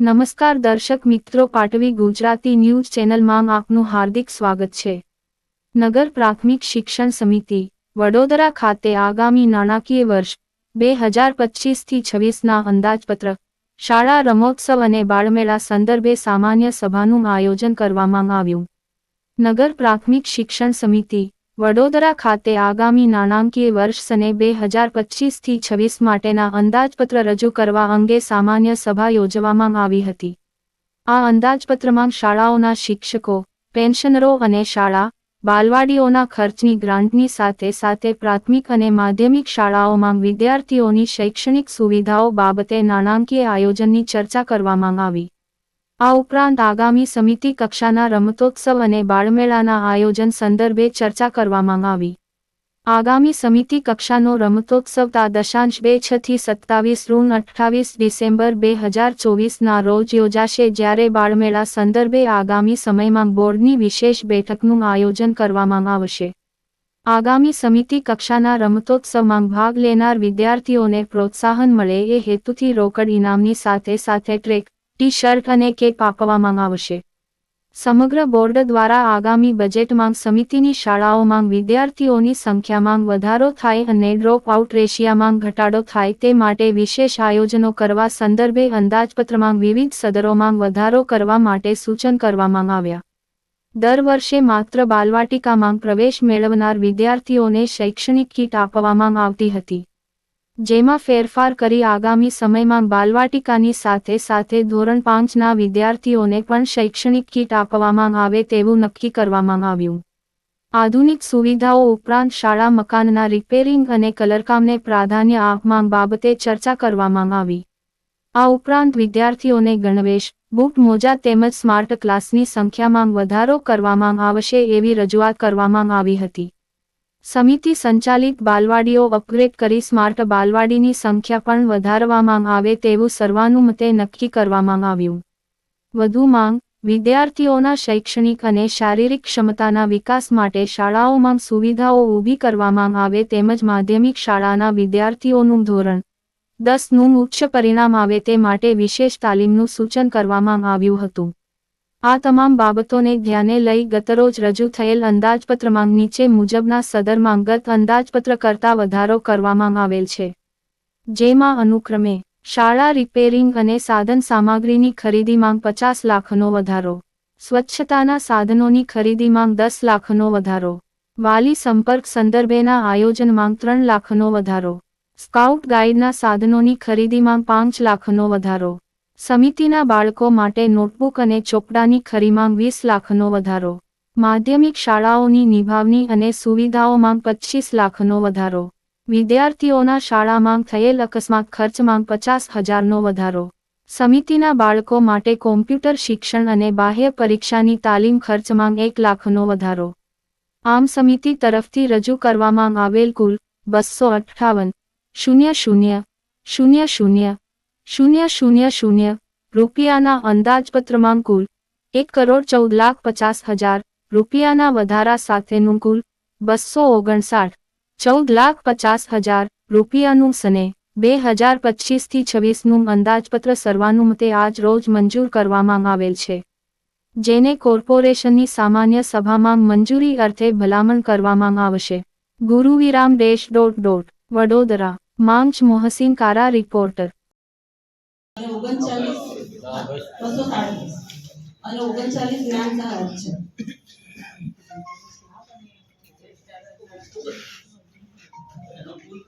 નમસ્કાર દર્શક મિત્રો, પાટવી ગુજરાતી ન્યૂઝ ચેનલમાં આપનું હાર્દિક સ્વાગત છે. નગર પ્રાથમિક શિક્ષણ સમિતિ, વડોદરા ખાતે આગામી નાણાકીય વર્ષ, બે હજાર પચીસથી છવ્વીસના અંદાજપત્ર, શાળા રમોત્સવ અને બાળમેળા સંદર્ભે સામાન્ય સભાનું આયોજન કરવામાં આવ્યું. નગર પ્રાથમિક શિક્ષણ સમિતિ વડોદરા ખાતે આગામી નાણાંકીય વર્ષ સને બે હજાર પચીસથી છવ્વીસ માટેના અંદાજપત્ર રજૂ કરવા અંગે સામાન્ય સભા યોજવામાં આવી હતી. આ અંદાજપત્રમાં શાળાઓના શિક્ષકો, પેન્શનરો અને શાળા, બાલવાડીઓના ખર્ચની ગ્રાન્ટની સાથે સાથે પ્રાથમિક અને માધ્યમિક શાળાઓમાં વિદ્યાર્થીઓની શૈક્ષણિક સુવિધાઓ બાબતે નાણાંકીય આયોજનની ચર્ચા કરવામાં આવી. આ ઉપરાંત આગામી સમિતિ કક્ષાના રમતોત્સવ અને બાળમેળાના આયોજન સંદર્ભે ચર્ચા કરવામાં આવી. આગામી સમિતિ કક્ષાનો રમતોત્સવ તા દશાંશ બે છથી સત્તાવીસ ઋણ અઠ્ઠાવીસ ડિસેમ્બર બે હજાર ચોવીસના રોજ યોજાશે જ્યારે બાળમેળા સંદર્ભે આગામી સમયમાં બોર્ડની વિશેષ બેઠકનું આયોજન કરવામાં આવશે. આગામી સમિતિ કક્ષાના રમતોત્સવમાં ભાગ લેનાર વિદ્યાર્થીઓને પ્રોત્સાહન મળે એ હેતુથી રોકડ ઇનામની સાથે સાથે ટ્રેક ટી શર્ટ અને કેક આપવામાં આવશે સમગ્ર બોર્ડ દ્વારા આગામી બજેટમાં સમિતિની શાળાઓમાં વિદ્યાર્થીઓની સંખ્યામાં વધારો થાય અને ડ્રોપ આઉટ રેશિયામાં ઘટાડો થાય તે માટે વિશેષ આયોજનો કરવા સંદર્ભે અંદાજપત્રમાં વિવિધ સદરોમાં વધારો કરવા માટે સૂચન કરવામાં આવ્યા. દર વર્ષે માત્ર બાલવાટિકામાં પ્રવેશ મેળવનાર વિદ્યાર્થીઓને શૈક્ષણિક કીટ આપવામાં આવતી હતી. જેમાં ફેરફાર કરી આગામી સમયમાં બાલવાટિકાની સાથે સાથે ધોરણ પાંચના વિદ્યાર્થીઓને પણ શૈક્ષણિક કીટ આપવામાં આવે તેવું નક્કી કરવામાં આવ્યું. આધુનિક સુવિધાઓ ઉપરાંત શાળા મકાનના રિપેરિંગ અને કલરકામને પ્રાધાન્ય આપમાં બાબતે ચર્ચા કરવામાં આવી. આ ઉપરાંત વિદ્યાર્થીઓને ગણવેશ, બુટ, મોજા તેમજ સ્માર્ટ ક્લાસની સંખ્યામાં વધારો કરવામાં આવશે એવી રજૂઆત કરવામાં આવી હતી. સમિતિ સંચાલિત બાલવાડીઓ અપગ્રેડ કરી સ્માર્ટ બાલવાડીની સંખ્યા પણ વધારવામાં આવે તેવું સર્વાનુમતે નક્કી કરવામાં આવ્યું. વધુ માંગ, વિદ્યાર્થીઓના શૈક્ષણિક અને શારીરિક ક્ષમતાના વિકાસ માટે શાળાઓમાં સુવિધાઓ ઊભી કરવામાં આવે તેમજ માધ્યમિક શાળાના વિદ્યાર્થીઓનું ધોરણ દસનું ઉચ્ચ પરિણામ આવે તે માટે વિશેષ તાલીમનું સૂચન કરવામાં આવ્યું હતું. આ તમામ બાબતોને ધ્યાને લઈ ગતરોજ રજૂ થયેલ અંદાજપત્રમાં નીચે મુજબના સદરમાં ગત અંદાજપત્ર કરતાં વધારો કરવામાં આવેલ છે. જેમાં અનુક્રમે શાળા રિપેરિંગ અને સાધન સામગ્રીની ખરીદીમાં પચાસ લાખનો વધારો, સ્વચ્છતાના સાધનોની ખરીદીમાં દસ લાખનો વધારો, વાલી સંપર્ક સંદર્ભેના આયોજનમાં ત્રણ લાખનો વધારો, સ્કાઉટ ગાઈડના સાધનોની ખરીદીમાં પાંચ લાખનો વધારો સમિતિના બાળકો માટે નોટબુક અને ચોપડાની ખરીમાં વીસ લાખનો વધારો. માધ્યમિક શાળાઓની નિભાવણી અને સુવિધાઓમાં પચીસ લાખનો વધારો. વિદ્યાર્થીઓના શાળામાં થયેલ અકસ્માત ખર્ચમાં પચાસ હજારનો વધારો. સમિતિના બાળકો માટે કોમ્પ્યુટર શિક્ષણ અને બાહ્ય પરીક્ષાની તાલીમ ખર્ચમાં એક લાખનો વધારો. આમ સમિતિ તરફથી રજૂ કરવામાં આવેલ કુલ બસો અઠ્ઠાવન, શૂન્ય શૂન્ય શૂન્ય શૂન્ય શૂન્ય શૂન્ય શૂન્ય રૂપિયાના અંદાજપત્રમાં કુલ એક કરોડ ચૌદ લાખ પચાસ હજાર રૂપિયાના વધારા સાથેનું કુલ બસો ઓગણસાઠ ચૌદ લાખ પચાસ હજાર રૂપિયાનું સને બે હજાર પચીસથી છવ્વીસનું અંદાજપત્ર સર્વાનુમતે આજ રોજ મંજૂર કરવામાં આવેલ છે. જેને કોર્પોરેશનની સામાન્ય સભામાં મંજૂરી અર્થે ભલામણ કરવામાં આવશે. ગુરુવિરામ ડેશ ડોટ ડોટ વડોદરા, માંચ મોહસિન કારા રિપોર્ટર. અને ઓગણચાલીસ બસો સાડત્રીસ અને ઓગણચાલીસ જ્ઞાન સહાયક છે. એનો કુલ